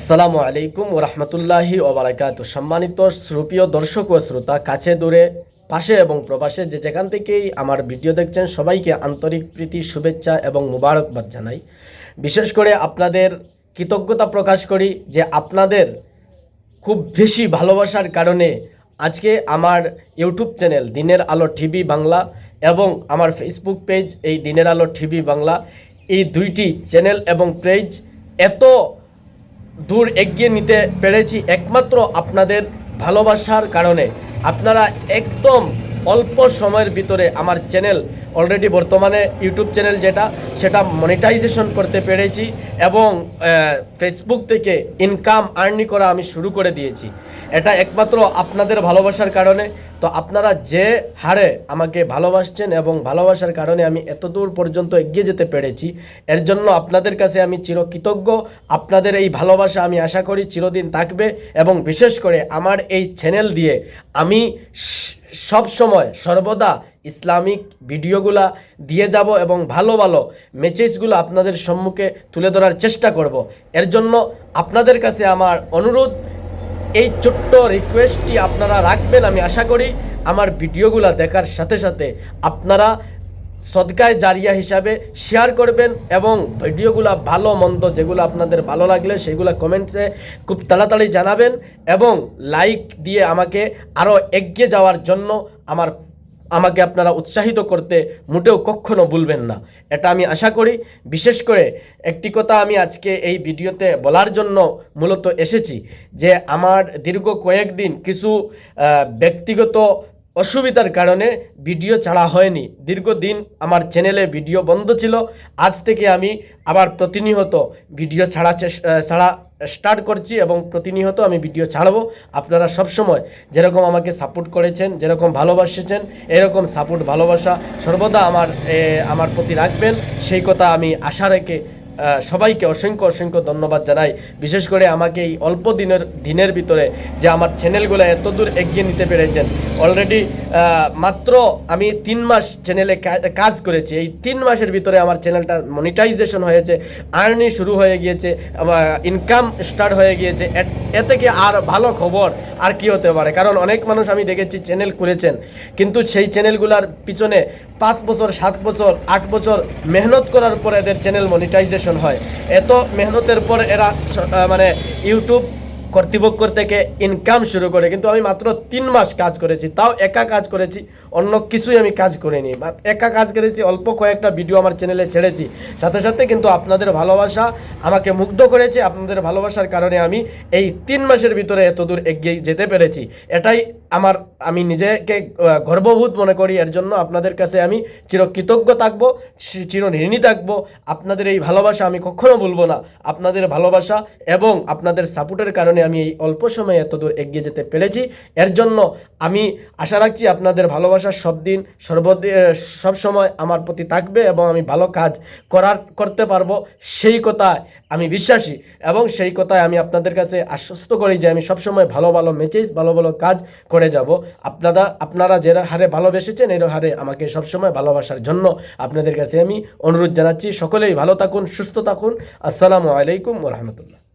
আসসালামু আলাইকুম ও রহমতুল্লাহি ওবরাকাত সম্মানিত শ্রুপীয় দর্শক ও শ্রোতা, কাছে দূরে, পাশে এবং প্রবাসে যে যেখান থেকেই আমার ভিডিও দেখছেন, সবাইকে আন্তরিক প্রীতি, শুভেচ্ছা এবং মুবারকবাদ জানাই। বিশেষ করে আপনাদের কৃতজ্ঞতা প্রকাশ করি যে আপনাদের খুব বেশি ভালোবাসার কারণে আজকে আমার ইউটিউব চ্যানেল দিনের আলো টিভি বাংলা এবং আমার ফেসবুক পেজ এই দিনের আলো টিভি বাংলা এই দুইটি চ্যানেল এবং পেজ এত দূর এগিয়ে নিতে পেরেছি একমাত্র আপনাদের ভালোবাসার কারণে। আপনারা একদম অল্প সময়ের ভিতরে আমার চ্যানেল অলরেডি বর্তমানে ইউটিউব চ্যানেল যেটা, সেটা মনিটাইজেশন করতে পেরেছি এবং ফেসবুক থেকে ইনকাম আর্নি করা আমি শুরু করে দিয়েছি। এটা একমাত্র আপনাদের ভালোবাসার কারণে। তো আপনারা যে হারে আমাকে ভালোবাসছেন এবং ভালোবাসার কারণে আমি এত দূর পর্যন্ত এগিয়ে যেতে পেরেছি, এর জন্য আপনাদের কাছে আমি চিরকৃতজ্ঞ। আপনাদের এই ভালোবাসা আমি আশা করি চিরদিন থাকবে এবং বিশেষ করে আমার এই চ্যানেল দিয়ে আমি সব সময় সর্বদা ইসলামিক ভিডিওগুলা দিয়ে যাব এবং ভালো ভালো মেসেজগুলো আপনাদের সম্মুখে তুলে ধরার চেষ্টা করব। এর জন্য আপনাদের কাছে আমার অনুরোধ, এই ছোট্ট রিকোয়েস্টটি আপনারা রাখবেন আমি আশা করি আমার ভিডিওগুলো দেখার সাথে সাথে আপনারা সদকায় জারিয়া হিসাবে শেয়ার করবেন এবং ভিডিওগুলো ভালো, মন্দ যেগুলো আপনাদের ভালো লাগলে সেগুলো কমেন্টসে খুব তাড়াতাড়ি জানাবেন এবং লাইক দিয়ে আমাকে আরও এগিয়ে যাওয়ার জন্য আমার আমাকে আপনারা উৎসাহিত করতে মোটেও কখনো ভুলবেন না। এটা আমি আশা করি। বিশেষ করে একটি কথা আমি আজকে এই ভিডিওতে বলার জন্য মূলত এসেছি যে আমার দীর্ঘ কয়েকদিন কিছু ব্যক্তিগত অসুবিধার কারণে ভিডিও ছাড়া হয়নি। দীর্ঘদিন আমার চ্যানেলে ভিডিও বন্ধ ছিল। আজ থেকে আমি আবার প্রতিনিয়ত ভিডিও ছাড়া ছাড়া স্টার্ট করছি এবং প্রতিনিয়ত আমি ভিডিও ছাড়বো। আপনারা সবসময় যেরকম আমাকে সাপোর্ট করেছেন, যেরকম ভালোবাসেছেন, এরকম সাপোর্ট, ভালোবাসা সর্বদা আমার আমার প্রতি রাখবেন। সেই কথা আমি আশা রেখে সবাইকে অসংখ্য অসংখ্য ধন্যবাদ জানাই। বিশেষ করে আমাকে এই অল্প দিনের দিনের ভিতরে যে আমার চ্যানেলগুলো এত দূর এগিয়ে নিতে পেরেছেন। অলরেডি মাত্র আমি তিন মাস চ্যানেলে কাজ করেছি। এই তিন মাসের ভিতরে আমার চ্যানেলটা মনিটাইজেশন হয়েছে আর্নি শুরু হয়ে গিয়েছে ইনকাম স্টার্ট হয়ে গিয়েছে এ- কি আর ভালো খবর আর কি হতে পারে? কারণ অনেক মানুষ আমি দেখেছি চ্যানেল করেছেন কিন্তু সেই চ্যানেলগুলার পিছনে পাঁচ বছর, সাত বছর, আট বছর মেহনত করার পর এদের চ্যানেল মনিটাইজেশন হয়। এত মেহনতের পর এরা মানে ইউটিউব কর্তৃপক্ষ থেকে ইনকাম শুরু করে, কিন্তু আমি মাত্র তিন মাস কাজ করেছি, তাও একা কাজ করেছি, অন্য কিছুই আমি কাজ করিনি। বা একা কাজ করেছি, অল্প কয়েকটা ভিডিও আমার চ্যানেলে ছেড়েছি। সাথে সাথে কিন্তু আপনাদের ভালোবাসা আমাকে মুগ্ধ করেছে, আপনাদের ভালোবাসার কারণে আমি এই তিন মাসের ভিতরে এত দূর এগিয়ে যেতে পেরেছি। এটাই আমার, আমি নিজেকে গর্ববোধ মনে করি, এর জন্য আপনাদের কাছে আমি চিরকৃতজ্ঞ থাকব চিরঋণী থাকব। আপনাদের এই ভালোবাসা আমি কখনো বলব না। আপনাদের ভালোবাসা এবং আপনাদের সাপোর্টের কারণে আমি এই অল্প সময়ে এত দূর এগিয়ে যেতে পেরেছি। এর জন্য আমি আশা রাখছি আপনাদের ভালোবাসা সব দিন সর্বদিন সব সময় আমার প্রতি থাকবে এবং আমি ভালো কাজ করার, করতে পারব। সেই কথায় আমি বিশ্বাসী এবং সেই কথায় আমি আপনাদের কাছে আশ্বস্ত করি যে আমি সবসময় ভালো ভালো মেসেজ ভালো ভালো কাজ করে যাব। আপনারা আপনারা যে হারে ভালোবেসেছেন, এর হারে আমাকে সবসময় ভালোবাসার জন্য আপনাদের কাছে আমি অনুরোধ জানাচ্ছি। সকলেই ভালো থাকুন, সুস্থ থাকুন। আসসালামু আলাইকুম রহমতুল্লাহ।